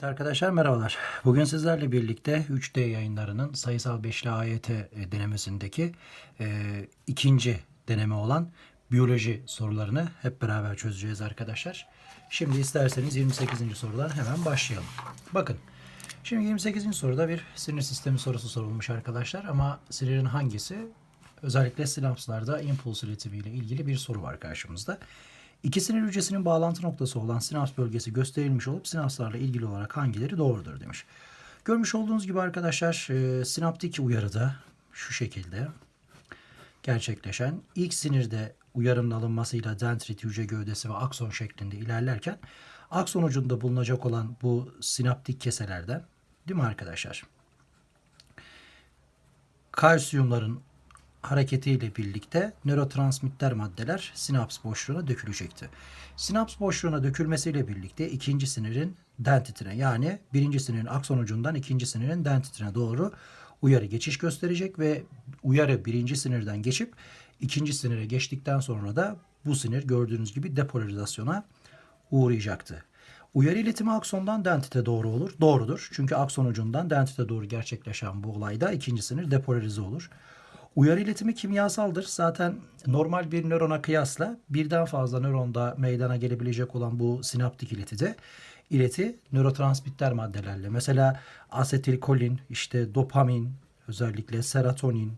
Evet arkadaşlar merhabalar. Bugün sizlerle birlikte 3D yayınlarının sayısal beşli AYT e, denemesindeki e, ikinci deneme olan biyoloji sorularını hep beraber çözeceğiz arkadaşlar. Şimdi isterseniz 28. sorudan hemen başlayalım. Bakın. Şimdi 28. soruda bir sinir sistemi sorusu sorulmuş arkadaşlar ama sinirin hangisi? Özellikle sinapslarda impuls iletimiyle ilgili bir soru var karşımızda. İki sinir hücresinin bağlantı noktası olan sinaps bölgesi gösterilmiş olup sinapslarla ilgili olarak hangileri doğrudur demiş. Görmüş olduğunuz gibi arkadaşlar e, sinaptik uyarıda şu şekilde gerçekleşen ilk sinirde uyarının alınmasıyla dendrit hücre gövdesi ve akson şeklinde ilerlerken akson ucunda bulunacak olan bu sinaptik keselerden değil mi arkadaşlar? Kalsiyumların hareketiyle birlikte nörotransmitter maddeler sinaps boşluğuna dökülecekti. Sinaps boşluğuna dökülmesiyle birlikte ikinci sinirin dendritine yani birinci sinirin akson ucundan ikinci sinirin dendritine doğru uyarı geçiş gösterecek ve uyarı birinci sinirden geçip ikinci sinire geçtikten sonra da bu sinir gördüğünüz gibi depolarizasyona uğrayacaktı. Uyarı iletimi aksondan dendrite doğru olur. Doğrudur. Çünkü akson ucundan dendrite doğru gerçekleşen bu olayda ikinci sinir depolarize olur. Uyarı iletimi kimyasaldır. Zaten normal bir nörona kıyasla birden fazla nöronda meydana gelebilecek olan bu sinaptik iletide ileti nörotransmitter maddelerle mesela asetilkolin, işte dopamin, özellikle serotonin,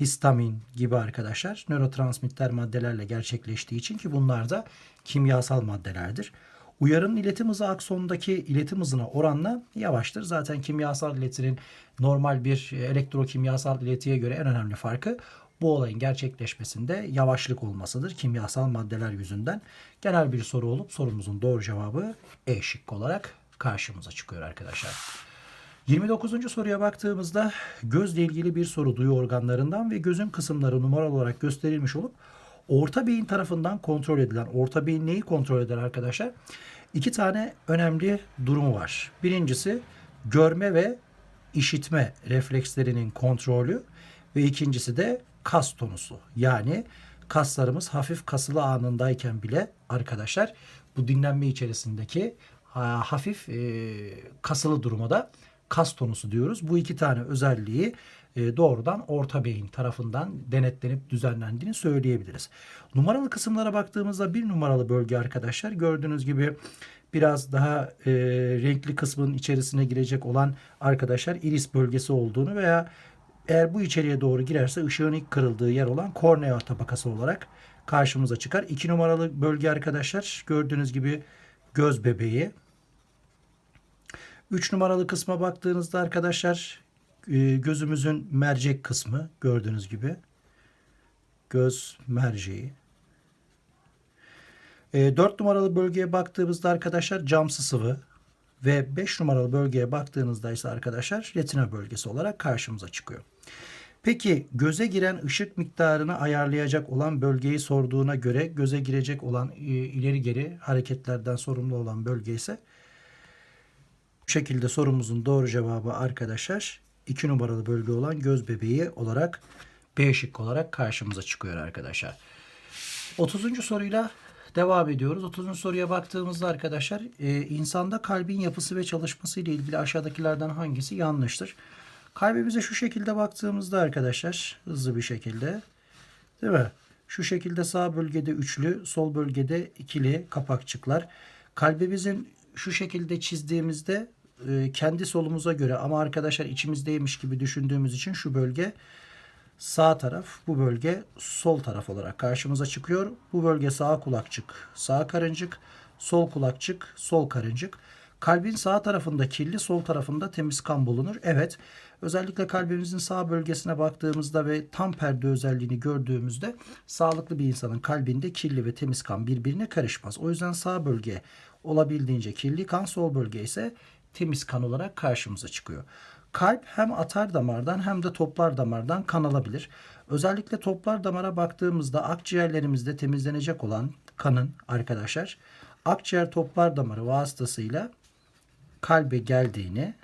histamin gibi arkadaşlar nörotransmitter maddelerle gerçekleştiği için ki bunlar da kimyasal maddelerdir. Uyarının iletim hızı aksondaki iletim hızına oranla yavaştır. Zaten kimyasal iletinin normal bir elektrokimyasal iletiye göre en önemli farkı bu olayın gerçekleşmesinde yavaşlık olmasıdır kimyasal maddeler yüzünden. Genel bir soru olup sorumuzun doğru cevabı E şıkkı olarak karşımıza çıkıyor arkadaşlar. 29. soruya baktığımızda gözle ilgili bir soru duyu organlarından ve gözün kısımları numaralı olarak gösterilmiş olup orta beyin tarafından kontrol edilen, orta beyin neyi kontrol eder arkadaşlar? İki tane önemli durumu var. Birincisi görme ve işitme reflekslerinin kontrolü ve ikincisi de kas tonusu. Yani kaslarımız hafif kasılı anındayken bile arkadaşlar bu dinlenme içerisindeki hafif kasılı duruma da kas tonusu diyoruz. Bu iki tane özelliği doğrudan orta beyin tarafından denetlenip düzenlendiğini söyleyebiliriz. Numaralı kısımlara baktığımızda bir numaralı bölge arkadaşlar gördüğünüz gibi biraz daha e, renkli kısmın içerisine girecek olan arkadaşlar iris bölgesi olduğunu veya eğer bu içeriye doğru girerse ışığın ilk kırıldığı yer olan kornea tabakası olarak karşımıza çıkar. İki numaralı bölge arkadaşlar gördüğünüz gibi göz bebeği. Üç numaralı kısma baktığınızda arkadaşlar e, gözümüzün mercek kısmı gördüğünüz gibi. Göz merceği. 4 numaralı bölgeye baktığımızda arkadaşlar camsı sıvı ve 5 numaralı bölgeye baktığınızda ise arkadaşlar retina bölgesi olarak karşımıza çıkıyor. Peki göze giren ışık miktarını ayarlayacak olan bölgeyi sorduğuna göre göze girecek olan ileri geri hareketlerden sorumlu olan bölge ise bu şekilde sorumuzun doğru cevabı arkadaşlar 2 numaralı bölge olan göz bebeği olarak B şık olarak karşımıza çıkıyor arkadaşlar. 30. soruyla devam ediyoruz. 30. soruya baktığımızda arkadaşlar e, insanda kalbin yapısı ve çalışması ile ilgili aşağıdakilerden hangisi yanlıştır? Kalbimize şu şekilde baktığımızda arkadaşlar hızlı bir şekilde değil mi? Şu şekilde sağ bölgede üçlü, sol bölgede ikili kapakçıklar. Kalbimizin şu şekilde çizdiğimizde e, kendi solumuza göre ama arkadaşlar içimizdeymiş gibi düşündüğümüz için şu bölge sağ taraf, bu bölge sol taraf olarak karşımıza çıkıyor. Bu bölge sağ kulakçık, sağ karıncık, sol kulakçık, sol karıncık. Kalbin sağ tarafında kirli, sol tarafında temiz kan bulunur. Evet, özellikle kalbimizin sağ bölgesine baktığımızda ve tam perde özelliğini gördüğümüzde sağlıklı bir insanın kalbinde kirli ve temiz kan birbirine karışmaz. O yüzden sağ bölge olabildiğince kirli kan, sol bölge ise temiz kan olarak karşımıza çıkıyor. Kalp hem atar damardan hem de toplar damardan kan alabilir. Özellikle toplar damara baktığımızda akciğerlerimizde temizlenecek olan kanın arkadaşlar akciğer toplar damarı vasıtasıyla kalbe geldiğini,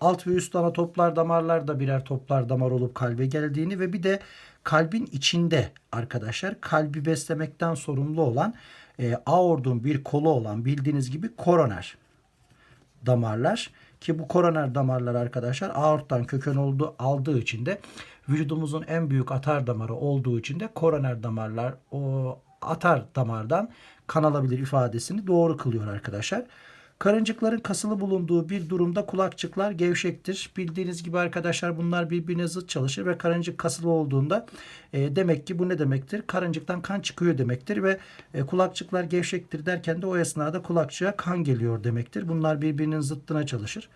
alt ve üst ana toplar damarlar da birer toplar damar olup kalbe geldiğini ve bir de kalbin içinde arkadaşlar kalbi beslemekten sorumlu olan e, aortun bir kolu olan bildiğiniz gibi koroner damarlar ki bu koroner damarlar arkadaşlar aorttan köken olduğu, aldığı için de vücudumuzun en büyük atar damarı olduğu için de koroner damarlar o atar damardan kan alabilir ifadesini doğru kılıyor arkadaşlar. Karıncıkların kasılı bulunduğu bir durumda kulakçıklar gevşektir. Bildiğiniz gibi arkadaşlar bunlar birbirine zıt çalışır ve karıncık kasılı olduğunda e, demek ki bu ne demektir? Karıncıktan kan çıkıyor demektir ve e, kulakçıklar gevşektir derken de o esnada kulakçığa kan geliyor demektir. Bunlar birbirinin zıttına çalışır.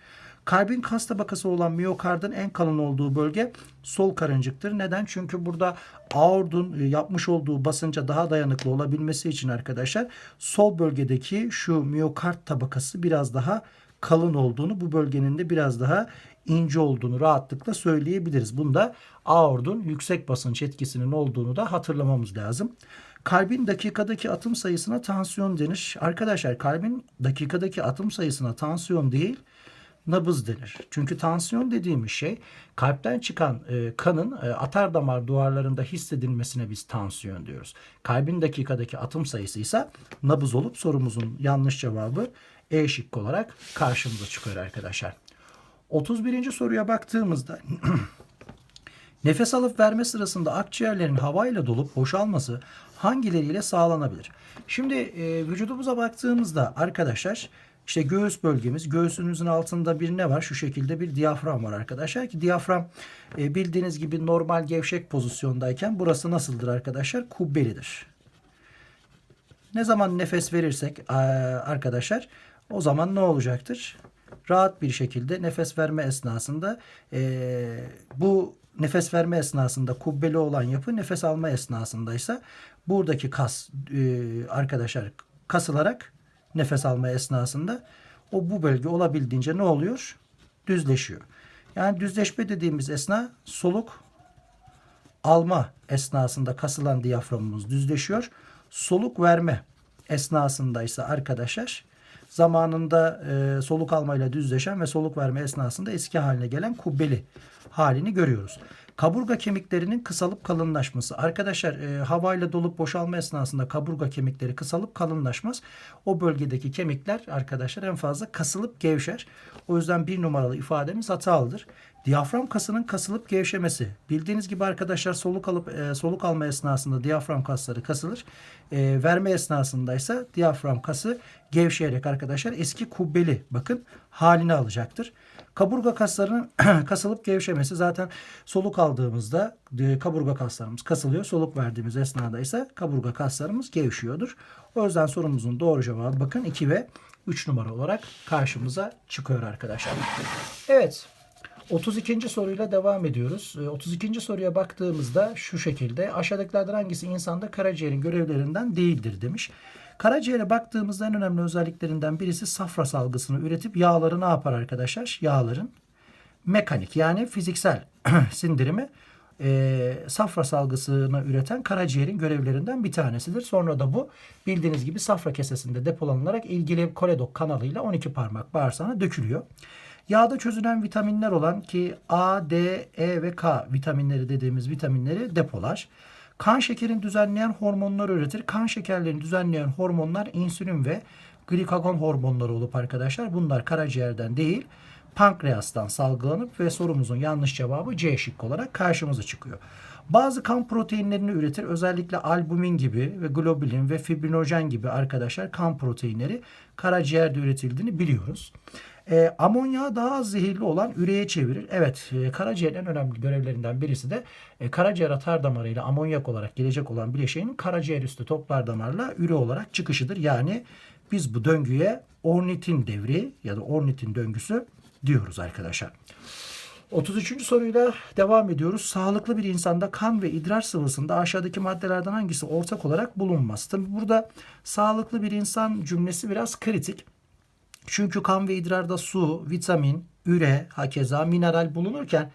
Kalbin kas tabakası olan miyokardın en kalın olduğu bölge sol karıncıktır. Neden? Çünkü burada aortun e, yapmış olduğu basınca daha dayanıklı olabilmesi için arkadaşlar sol bölgedeki şu miyokard tabakası biraz daha kalın olduğunu, bu bölgenin de biraz daha ince olduğunu rahatlıkla söyleyebiliriz. Bunda aortun yüksek basınç etkisinin olduğunu da hatırlamamız lazım. Kalbin dakikadaki atım sayısına tansiyon denir. Arkadaşlar kalbin dakikadaki atım sayısına tansiyon değil, nabız denir. Çünkü tansiyon dediğimiz şey kalpten çıkan e, kanın e, atar damar duvarlarında hissedilmesine biz tansiyon diyoruz. Kalbin dakikadaki atım sayısı ise nabız olup sorumuzun yanlış cevabı E şıkkı olarak karşımıza çıkıyor arkadaşlar. 31. soruya baktığımızda Nefes alıp verme sırasında akciğerlerin havayla dolup boşalması hangileriyle sağlanabilir? Şimdi e, vücudumuza baktığımızda arkadaşlar işte göğüs bölgemiz, göğsümüzün altında bir ne var? Şu şekilde bir diyafram var arkadaşlar ki diyafram e, bildiğiniz gibi normal gevşek pozisyondayken burası nasıldır arkadaşlar? Kubbelidir. Ne zaman nefes verirsek e, arkadaşlar o zaman ne olacaktır? Rahat bir şekilde nefes verme esnasında e, bu nefes verme esnasında kubbeli olan yapı nefes alma esnasındaysa buradaki kas e, arkadaşlar kasılarak nefes alma esnasında o bu bölge olabildiğince ne oluyor? Düzleşiyor. Yani düzleşme dediğimiz esna soluk alma esnasında kasılan diyaframımız düzleşiyor. Soluk verme esnasında ise arkadaşlar zamanında e, soluk almayla düzleşen ve soluk verme esnasında eski haline gelen kubbeli halini görüyoruz. Kaburga kemiklerinin kısalıp kalınlaşması. Arkadaşlar e, havayla dolup boşalma esnasında kaburga kemikleri kısalıp kalınlaşmaz. O bölgedeki kemikler arkadaşlar en fazla kasılıp gevşer. O yüzden bir numaralı ifademiz hatalıdır. Diyafram kasının kasılıp gevşemesi. Bildiğiniz gibi arkadaşlar soluk alıp e, soluk alma esnasında diyafram kasları kasılır. E, verme esnasında ise diyafram kası gevşeyerek arkadaşlar eski kubbeli bakın halini alacaktır. Kaburga kaslarının kasılıp gevşemesi zaten soluk aldığımızda e, kaburga kaslarımız kasılıyor. Soluk verdiğimiz esnada ise kaburga kaslarımız gevşiyordur. O yüzden sorumuzun doğru cevabı bakın 2 ve 3 numara olarak karşımıza çıkıyor arkadaşlar. Evet 32. soruyla devam ediyoruz. 32. soruya baktığımızda şu şekilde aşağıdakilerden hangisi insanda karaciğerin görevlerinden değildir demiş. Karaciğere baktığımızda en önemli özelliklerinden birisi safra salgısını üretip yağları ne yapar arkadaşlar? Yağların mekanik yani fiziksel sindirimi e, safra salgısını üreten karaciğerin görevlerinden bir tanesidir. Sonra da bu bildiğiniz gibi safra kesesinde depolanılarak ilgili koledok kanalıyla 12 parmak bağırsağına dökülüyor. Yağda çözülen vitaminler olan ki A, D, E ve K vitaminleri dediğimiz vitaminleri depolar. Kan şekerini düzenleyen hormonlar üretir. Kan şekerlerini düzenleyen hormonlar insülin ve glikagon hormonları olup arkadaşlar bunlar karaciğerden değil pankreastan salgılanıp ve sorumuzun yanlış cevabı C şıkkı olarak karşımıza çıkıyor. Bazı kan proteinlerini üretir. Özellikle albumin gibi ve globulin ve fibrinojen gibi arkadaşlar kan proteinleri karaciğerde üretildiğini biliyoruz. E, amonyağı daha az zehirli olan üreye çevirir. Evet e, karaciğerin en önemli görevlerinden birisi de e, karaciğer atar damarıyla amonyak olarak gelecek olan bileşeğin karaciğer üstü toplar damarla üre olarak çıkışıdır. Yani biz bu döngüye ornitin devri ya da ornitin döngüsü diyoruz arkadaşlar. 33. soruyla devam ediyoruz. Sağlıklı bir insanda kan ve idrar sıvısında aşağıdaki maddelerden hangisi ortak olarak bulunmaz? Tabi burada sağlıklı bir insan cümlesi biraz kritik. Çünkü kan ve idrarda su, vitamin, üre, hakeza mineral bulunurken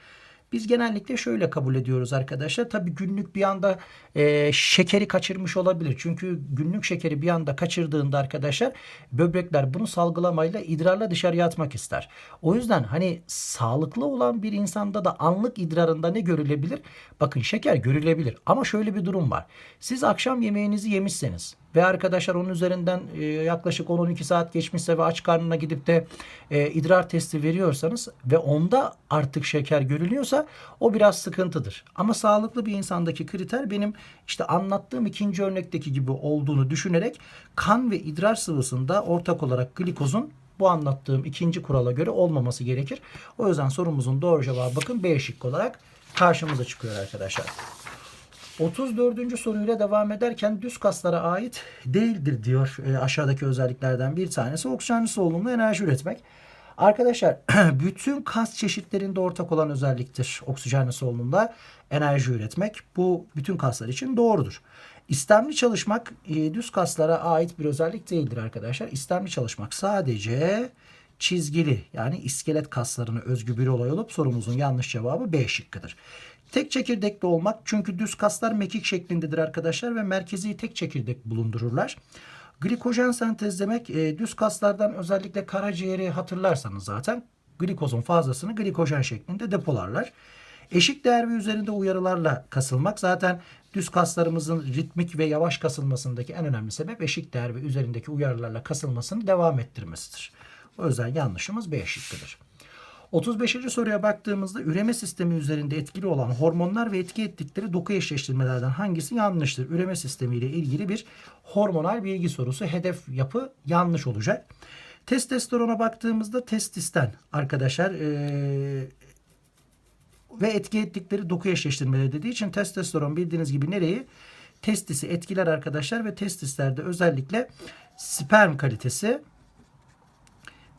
biz genellikle şöyle kabul ediyoruz arkadaşlar. Tabii günlük bir anda e, şekeri kaçırmış olabilir. Çünkü günlük şekeri bir anda kaçırdığında arkadaşlar böbrekler bunu salgılamayla idrarla dışarıya atmak ister. O yüzden hani sağlıklı olan bir insanda da anlık idrarında ne görülebilir? Bakın şeker görülebilir. Ama şöyle bir durum var. Siz akşam yemeğinizi yemişseniz ve arkadaşlar onun üzerinden e, yaklaşık 10-12 saat geçmişse ve aç karnına gidip de e, idrar testi veriyorsanız ve onda artık şeker görülüyorsa o biraz sıkıntıdır. Ama sağlıklı bir insandaki kriter benim işte anlattığım ikinci örnekteki gibi olduğunu düşünerek kan ve idrar sıvısında ortak olarak glikozun bu anlattığım ikinci kurala göre olmaması gerekir. O yüzden sorumuzun doğru cevabı bakın B şıkkı olarak karşımıza çıkıyor arkadaşlar. 34. soruyla devam ederken düz kaslara ait değildir diyor e, aşağıdaki özelliklerden bir tanesi oksijenli solunumlu enerji üretmek. Arkadaşlar bütün kas çeşitlerinde ortak olan özelliktir oksijenli solunumda enerji üretmek. Bu bütün kaslar için doğrudur. İstemli çalışmak e, düz kaslara ait bir özellik değildir arkadaşlar. İstemli çalışmak sadece çizgili yani iskelet kaslarına özgü bir olay olup sorumuzun yanlış cevabı B şıkkıdır. Tek çekirdekli olmak çünkü düz kaslar mekik şeklindedir arkadaşlar ve merkezi tek çekirdek bulundururlar. Glikojen sentezlemek e, düz kaslardan özellikle karaciğeri hatırlarsanız zaten glikozun fazlasını glikojen şeklinde depolarlar. Eşik değer ve üzerinde uyarılarla kasılmak zaten düz kaslarımızın ritmik ve yavaş kasılmasındaki en önemli sebep eşik değer ve üzerindeki uyarılarla kasılmasını devam ettirmesidir. O yüzden yanlışımız B şıkkıdır. 35. soruya baktığımızda üreme sistemi üzerinde etkili olan hormonlar ve etki ettikleri doku eşleştirmelerden hangisi yanlıştır? Üreme sistemi ile ilgili bir hormonal bilgi sorusu. Hedef yapı yanlış olacak. Testosterona baktığımızda testisten arkadaşlar ee, ve etki ettikleri doku eşleştirmeleri dediği için testosteron bildiğiniz gibi nereyi? Testisi etkiler arkadaşlar ve testislerde özellikle sperm kalitesi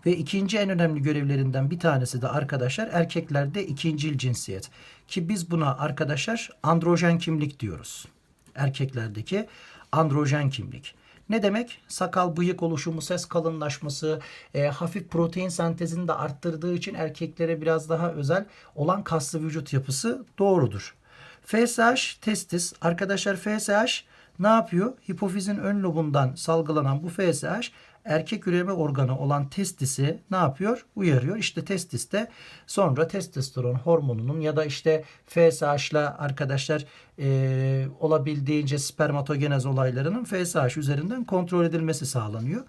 ve ikinci en önemli görevlerinden bir tanesi de arkadaşlar erkeklerde ikincil cinsiyet. Ki biz buna arkadaşlar androjen kimlik diyoruz. Erkeklerdeki androjen kimlik. Ne demek? Sakal, bıyık oluşumu, ses kalınlaşması, e, hafif protein sentezini de arttırdığı için erkeklere biraz daha özel olan kaslı vücut yapısı doğrudur. FSH testis. Arkadaşlar FSH ne yapıyor? Hipofizin ön lobundan salgılanan bu FSH erkek üreme organı olan testisi ne yapıyor? Uyarıyor. İşte testiste sonra testosteron hormonunun ya da işte FSH ile arkadaşlar e, olabildiğince spermatogenez olaylarının FSH üzerinden kontrol edilmesi sağlanıyor.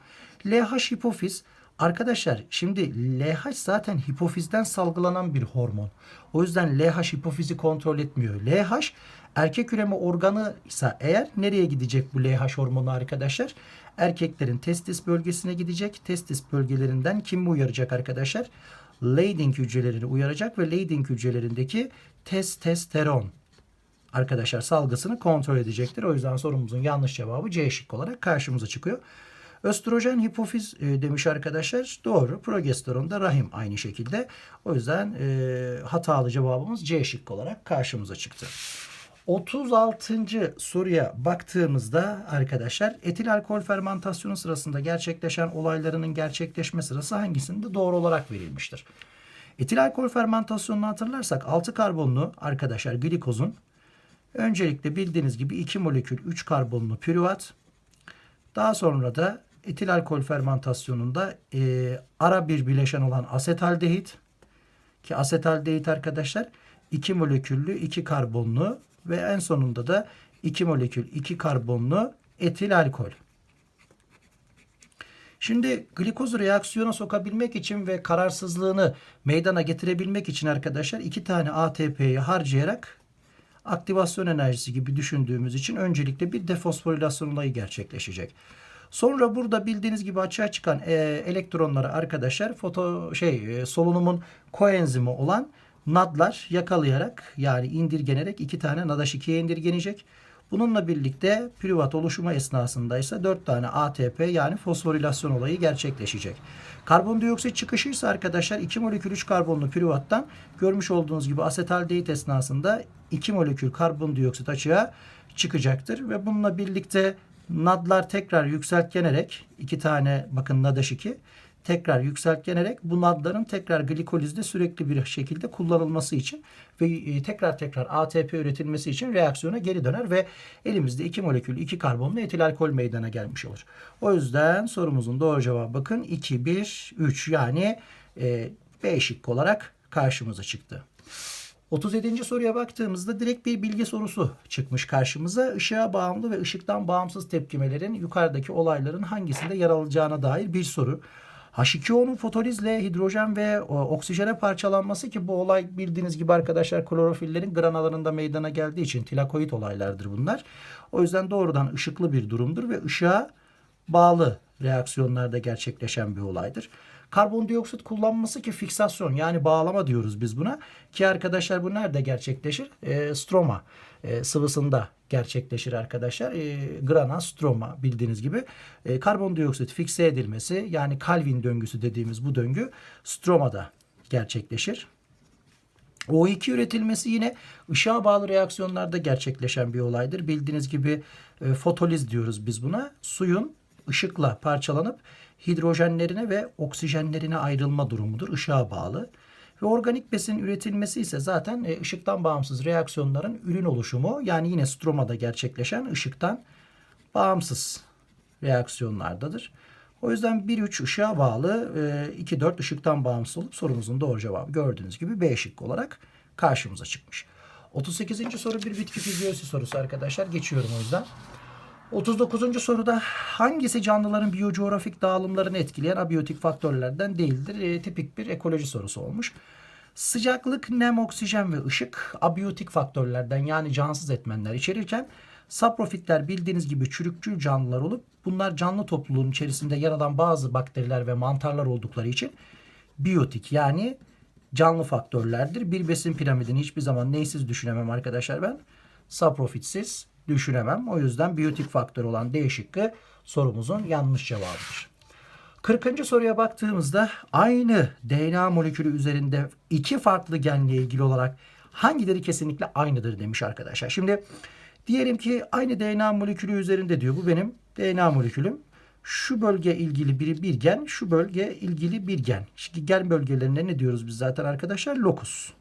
LH hipofiz Arkadaşlar şimdi LH zaten hipofizden salgılanan bir hormon. O yüzden LH hipofizi kontrol etmiyor. LH erkek üreme organı ise eğer nereye gidecek bu LH hormonu arkadaşlar? Erkeklerin testis bölgesine gidecek. Testis bölgelerinden kim uyaracak arkadaşlar? Leydig hücrelerini uyaracak ve Leydig hücrelerindeki testosteron arkadaşlar salgısını kontrol edecektir. O yüzden sorumuzun yanlış cevabı C şık olarak karşımıza çıkıyor. Östrojen hipofiz e, demiş arkadaşlar. Doğru. Progesteron da rahim aynı şekilde. O yüzden e, hatalı cevabımız C şık olarak karşımıza çıktı. 36. soruya baktığımızda arkadaşlar etil alkol fermentasyonu sırasında gerçekleşen olaylarının gerçekleşme sırası hangisinde doğru olarak verilmiştir? Etil alkol fermentasyonunu hatırlarsak 6 karbonlu arkadaşlar glikozun öncelikle bildiğiniz gibi 2 molekül 3 karbonlu pürüvat daha sonra da etil alkol fermentasyonunda e, ara bir bileşen olan asetaldehit ki asetaldehit arkadaşlar 2 moleküllü 2 karbonlu ve en sonunda da 2 molekül 2 karbonlu etil alkol. Şimdi glikozu reaksiyona sokabilmek için ve kararsızlığını meydana getirebilmek için arkadaşlar iki tane ATP'yi harcayarak aktivasyon enerjisi gibi düşündüğümüz için öncelikle bir defosforilasyon olayı gerçekleşecek. Sonra burada bildiğiniz gibi açığa çıkan e, elektronları arkadaşlar foto şey e, solunumun koenzimi olan NAD'lar yakalayarak yani indirgenerek iki tane NADH2'ye indirgenecek. Bununla birlikte pürüvat oluşumu esnasında ise 4 tane ATP yani fosforilasyon olayı gerçekleşecek. Karbondioksit çıkışı ise arkadaşlar 2 molekül 3 karbonlu pürüvattan görmüş olduğunuz gibi asetaldehit esnasında 2 molekül karbondioksit açığa çıkacaktır ve bununla birlikte NAD'lar tekrar yükseltgenerek iki tane bakın NADH2 tekrar yükseltgenerek bu NAD'ların tekrar glikolizde sürekli bir şekilde kullanılması için ve e, tekrar tekrar ATP üretilmesi için reaksiyona geri döner ve elimizde 2 molekül 2 karbonlu etil alkol meydana gelmiş olur. O yüzden sorumuzun doğru cevabı bakın 2 1 3 yani e, B şıkkı olarak karşımıza çıktı. 37. soruya baktığımızda direkt bir bilgi sorusu çıkmış karşımıza. Işığa bağımlı ve ışıktan bağımsız tepkimelerin yukarıdaki olayların hangisinde yer alacağına dair bir soru. H2O'nun fotolizle hidrojen ve o, oksijene parçalanması ki bu olay bildiğiniz gibi arkadaşlar klorofillerin granalarında meydana geldiği için tilakoid olaylardır bunlar. O yüzden doğrudan ışıklı bir durumdur ve ışığa bağlı reaksiyonlarda gerçekleşen bir olaydır. Karbondioksit kullanması ki fiksasyon yani bağlama diyoruz biz buna. Ki arkadaşlar bu nerede gerçekleşir? E, stroma e, sıvısında gerçekleşir arkadaşlar. E, grana stroma bildiğiniz gibi. E, karbondioksit fikse edilmesi yani Calvin döngüsü dediğimiz bu döngü stromada gerçekleşir. O2 üretilmesi yine ışığa bağlı reaksiyonlarda gerçekleşen bir olaydır. Bildiğiniz gibi e, fotoliz diyoruz biz buna. Suyun ışıkla parçalanıp hidrojenlerine ve oksijenlerine ayrılma durumudur. Işığa bağlı. Ve organik besin üretilmesi ise zaten e, ışıktan bağımsız reaksiyonların ürün oluşumu yani yine stromada gerçekleşen ışıktan bağımsız reaksiyonlardadır. O yüzden 1-3 ışığa bağlı, 2-4 ışıktan bağımsız olup sorumuzun doğru cevabı gördüğünüz gibi B şıkkı olarak karşımıza çıkmış. 38. soru bir bitki fizyolojisi sorusu arkadaşlar. Geçiyorum o yüzden. 39. soruda hangisi canlıların biyocoğrafik dağılımlarını etkileyen abiyotik faktörlerden değildir? E, tipik bir ekoloji sorusu olmuş. Sıcaklık, nem, oksijen ve ışık abiyotik faktörlerden yani cansız etmenler içerirken saprofitler bildiğiniz gibi çürükçül canlılar olup bunlar canlı topluluğun içerisinde yer alan bazı bakteriler ve mantarlar oldukları için biyotik yani canlı faktörlerdir. Bir besin piramidini hiçbir zaman neysiz düşünemem arkadaşlar ben. Saprofitsiz düşünemem. O yüzden biyotik faktör olan D şıkkı sorumuzun yanlış cevabıdır. 40. soruya baktığımızda aynı DNA molekülü üzerinde iki farklı genle ilgili olarak hangileri kesinlikle aynıdır demiş arkadaşlar. Şimdi diyelim ki aynı DNA molekülü üzerinde diyor. Bu benim DNA molekülüm. Şu bölge ilgili biri bir gen, şu bölge ilgili bir gen. Şimdi gen bölgelerine ne diyoruz biz zaten arkadaşlar? Lokus.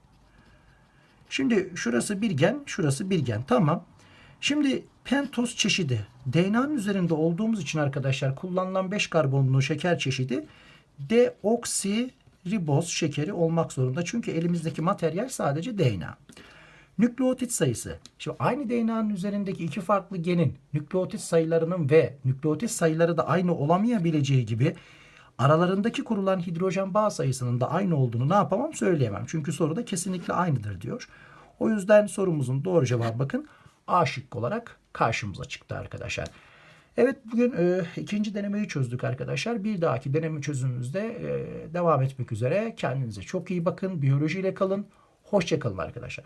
Şimdi şurası bir gen, şurası bir gen. Tamam. Şimdi pentoz çeşidi DNA'nın üzerinde olduğumuz için arkadaşlar kullanılan 5 karbonlu şeker çeşidi deoksiriboz şekeri olmak zorunda. Çünkü elimizdeki materyal sadece DNA. Nükleotit sayısı. Şimdi aynı DNA'nın üzerindeki iki farklı genin nükleotit sayılarının ve nükleotit sayıları da aynı olamayabileceği gibi aralarındaki kurulan hidrojen bağ sayısının da aynı olduğunu ne yapamam söyleyemem. Çünkü soruda kesinlikle aynıdır diyor. O yüzden sorumuzun doğru cevabı bakın A şıkkı olarak karşımıza çıktı arkadaşlar. Evet bugün e, ikinci denemeyi çözdük arkadaşlar. Bir dahaki deneme çözümümüzde e, devam etmek üzere. Kendinize çok iyi bakın. Biyolojiyle kalın. Hoşçakalın arkadaşlar.